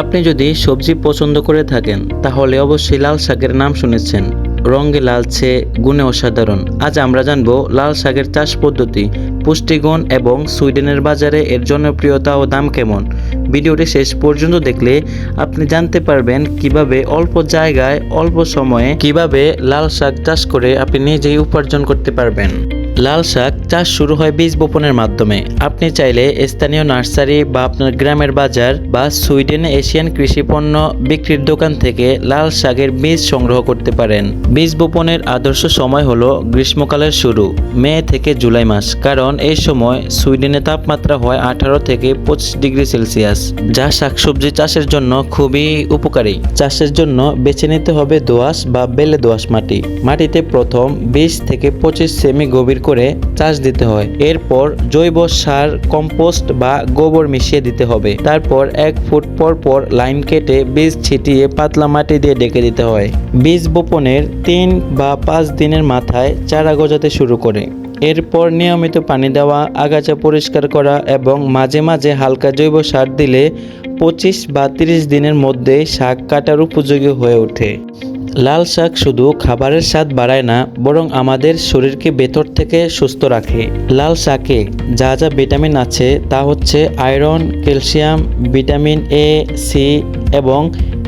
আপনি যদি সবজি পছন্দ করে থাকেন, তাহলে অবশ্যই লাল শাকের নাম শুনেছেন। রঙে লালচে, গুণে অসাধারণ। আজ আমরা জানব লাল শাকের চাষ পদ্ধতি, পুষ্টিগুণ এবং সুইডেনের বাজারে এর জনপ্রিয়তা ও দাম কেমন। ভিডিওটি শেষ পর্যন্ত দেখলে আপনি জানতে পারবেন কীভাবে অল্প জায়গায়, অল্প সময়ে কীভাবে লাল শাক চাষ করে আপনি নিজেই উপার্জন করতে পারবেন। লাল শাক চাষ শুরু হয় বীজ বপনের মাধ্যমে। আপনি চাইলে স্থানীয় নার্সারি বা আপনার গ্রামের বাজার বা সুইডেন এশিয়ান কৃষি পণ্য বিক্রির দোকান থেকে লাল শাকের বীজ সংগ্রহ করতে পারেন। বীজ বপনের আদর্শ সময় হলো গ্রীষ্মকালের শুরু, মে থেকে জুলাই মাস, কারণ এই সময় সুইডেনে তাপমাত্রা হয় আঠারো থেকে পঁচিশ ডিগ্রি সেলসিয়াস, যা শাকসবজি চাষের জন্য খুবই উপকারী। চাষের জন্য বেছে নিতে হবে দোআঁশ বা বেলে দোআঁশ মাটি। মাটিতে প্রথম বিশ থেকে পঁচিশ সেমি গভীর করে চাষ দিতে হয়। এরপর জৈব সার, কম্পোস্ট বা গোবর মিশিয়ে দিতে হবে। তারপর এক ফুট পর পর লাইন কেটে বীজ ছিটিয়ে পাতলা মাটি দিয়ে ডেকে দিতে হয়। বীজ বপনের তিন বা পাঁচ দিনের মাথায় চারা গজাতে শুরু করে। এরপর নিয়মিত পানি দেওয়া, আগাছা পরিষ্কার করা এবং মাঝে মাঝে হালকা জৈব সার দিলে পঁচিশ বা তিরিশ দিনের মধ্যে শাক কাটার উপযোগী হয়ে ওঠে। লাল শাক শুধু খাবারের স্বাদ বাড়ায় না, বরং আমাদের শরীরকে ভেতর থেকে সুস্থ রাখে। লাল শাকে যা যা ভিটামিন আছে তা হচ্ছে iron, calcium, vitamin A, C এবং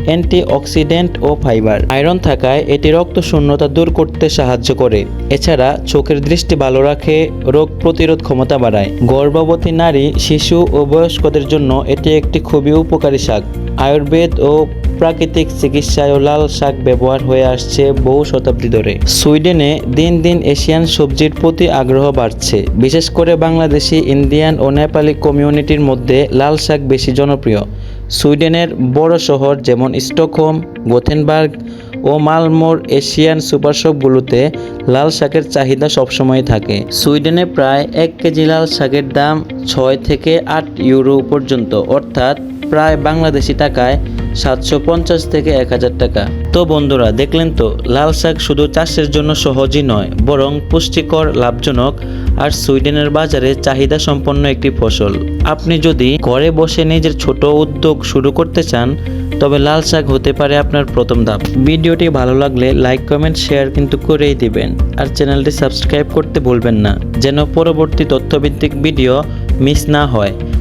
অ্যান্টিঅক্সিডেন্ট ও ফাইবার। আয়রন থাকায় এটি রক্ত শূন্যতা দূর করতে সাহায্য করে। এছাড়া চোখের দৃষ্টি ভালো রাখে, রোগ প্রতিরোধ ক্ষমতা বাড়ায়। গর্ভবতী নারী, শিশু ও বয়স্কদের জন্য এটি একটি খুবই উপকারী শাক। আয়ুর্বেদ ও প্রাকৃতিক চিকিৎসায় লাল শাক ব্যবহার হয়ে আসছে বহু শতাব্দী ধরে। সুইডেনে দিন দিন এশিয়ান সবজির প্রতি আগ্রহ বাড়ছে। বিশেষ করে বাংলাদেশি, ইন্ডিয়ান ও নেপালি কমিউনিটির মধ্যে লাল শাক বেশি জনপ্রিয়। সুইডেনের বড় শহর যেমন স্টকহোম, গোথেনবার্গ ও মালমোর এশিয়ান সুপারশপগুলোতে লাল শাকের চাহিদা সবসময় থাকে। সুইডেনে প্রায় এক কেজি লাল শাকের দাম ছয় থেকে আট ইউরো পর্যন্ত, অর্থাৎ প্রায় বাংলাদেশি টাকায় সাতশো পঞ্চাশ থেকে এক হাজার টাকা। তো বন্ধুরা, দেখলেন তো, লাল শাক শুধু চাষের জন্য সহজই নয়, বরং পুষ্টিকর, লাভজনক আর সুইডেনের বাজারে চাহিদা সম্পন্ন একটি ফসল। আপনি যদি ঘরে বসে নিজের ছোট উদ্যোগ শুরু করতে চান, তবে লাল শাক হতে পারে আপনার প্রথম ধাপ। ভিডিওটি ভালো লাগলে লাইক, কমেন্ট, শেয়ার কিন্তু করেই দিবেন, আর চ্যানেলটি সাবস্ক্রাইব করতে ভুলবেন না, যেন পরবর্তী তথ্যভিত্তিক ভিডিও মিস না হয়।